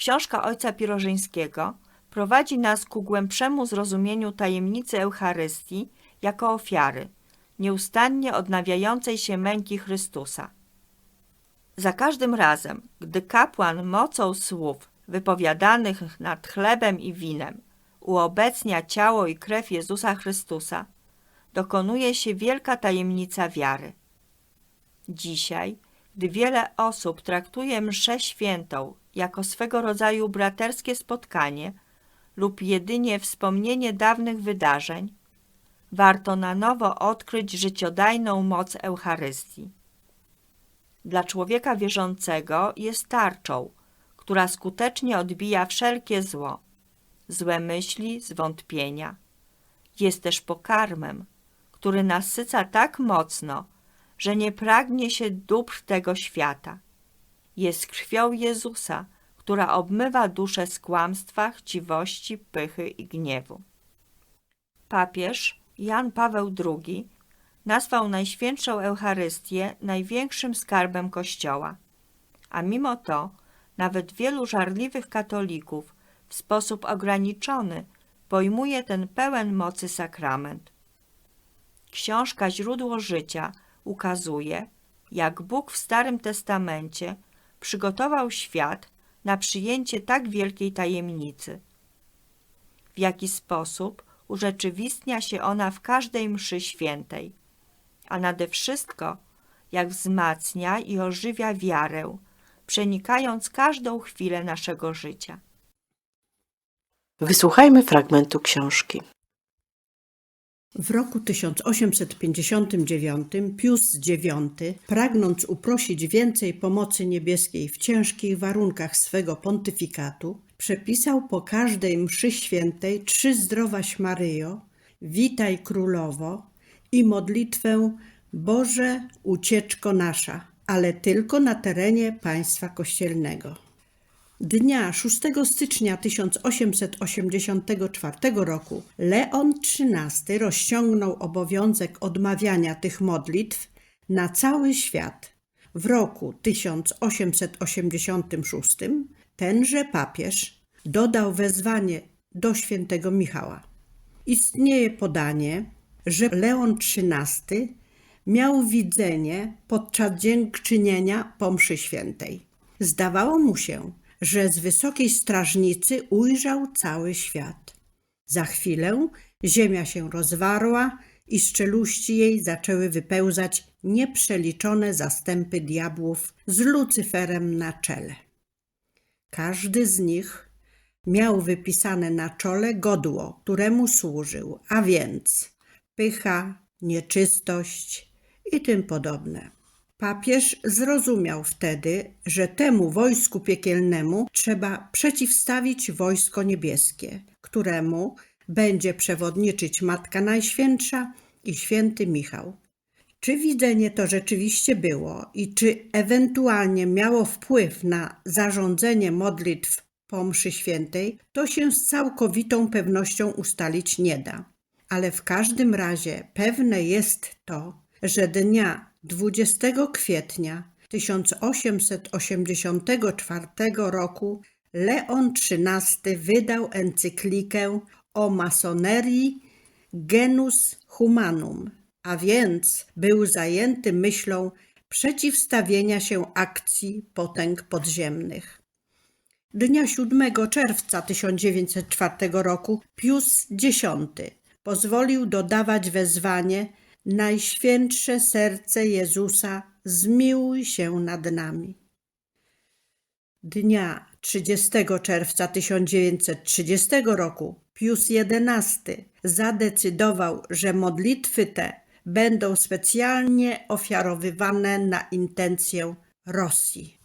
Książka ojca Pirożyńskiego prowadzi nas ku głębszemu zrozumieniu tajemnicy Eucharystii jako ofiary, nieustannie odnawiającej się męki Chrystusa. Za każdym razem, gdy kapłan mocą słów wypowiadanych nad chlebem i winem uobecnia ciało i krew Jezusa Chrystusa, dokonuje się wielka tajemnica wiary. Dzisiaj, gdy wiele osób traktuje mszę świętą jako swego rodzaju braterskie spotkanie lub jedynie wspomnienie dawnych wydarzeń, warto na nowo odkryć życiodajną moc Eucharystii. Dla człowieka wierzącego jest tarczą, która skutecznie odbija wszelkie zło, złe myśli, zwątpienia. Jest też pokarmem, który nasyca tak mocno, że nie pragnie się dóbr tego świata. Jest krwią Jezusa, która obmywa duszę z kłamstwa, chciwości, pychy i gniewu. Papież Jan Paweł II nazwał Najświętszą Eucharystię największym skarbem Kościoła. A mimo to nawet wielu żarliwych katolików w sposób ograniczony pojmuje ten pełen mocy sakrament. Książka Źródło Życia ukazuje, jak Bóg w Starym Testamencie przygotował świat na przyjęcie tak wielkiej tajemnicy. W jaki sposób urzeczywistnia się ona w każdej mszy świętej, a nade wszystko jak wzmacnia i ożywia wiarę, przenikając każdą chwilę naszego życia. Wysłuchajmy fragmentu książki. W roku 1859 Pius IX, pragnąc uprosić więcej pomocy niebieskiej w ciężkich warunkach swego pontyfikatu, przepisał po każdej mszy świętej trzy zdrowaś Maryjo, witaj królowo i modlitwę Boże ucieczko nasza, ale tylko na terenie państwa kościelnego. Dnia 6 stycznia 1884 roku Leon XIII rozciągnął obowiązek odmawiania tych modlitw na cały świat. W roku 1886 tenże papież dodał wezwanie do świętego Michała. Istnieje podanie, że Leon XIII miał widzenie podczas dziękczynienia po mszy świętej. Zdawało mu się, że z wysokiej strażnicy ujrzał cały świat. Za chwilę ziemia się rozwarła i z czeluści jej zaczęły wypełzać nieprzeliczone zastępy diabłów z Lucyferem na czele. Każdy z nich miał wypisane na czole godło, któremu służył, a więc pycha, nieczystość i tym podobne. Papież zrozumiał wtedy, że temu wojsku piekielnemu trzeba przeciwstawić wojsko niebieskie, któremu będzie przewodniczyć Matka Najświętsza i święty Michał. Czy widzenie to rzeczywiście było i czy ewentualnie miało wpływ na zarządzenie modlitw po mszy świętej, to się z całkowitą pewnością ustalić nie da. Ale w każdym razie pewne jest to, że dnia 20 kwietnia 1884 roku Leon XIII wydał encyklikę o masonerii Genus Humanum, a więc był zajęty myślą przeciwstawienia się akcji potęg podziemnych. Dnia 7 czerwca 1904 roku Pius X pozwolił dodawać wezwanie Najświętsze serce Jezusa, zmiłuj się nad nami. Dnia 30 czerwca 1930 roku Pius XI zadecydował, że modlitwy te będą specjalnie ofiarowywane na intencję Rosji.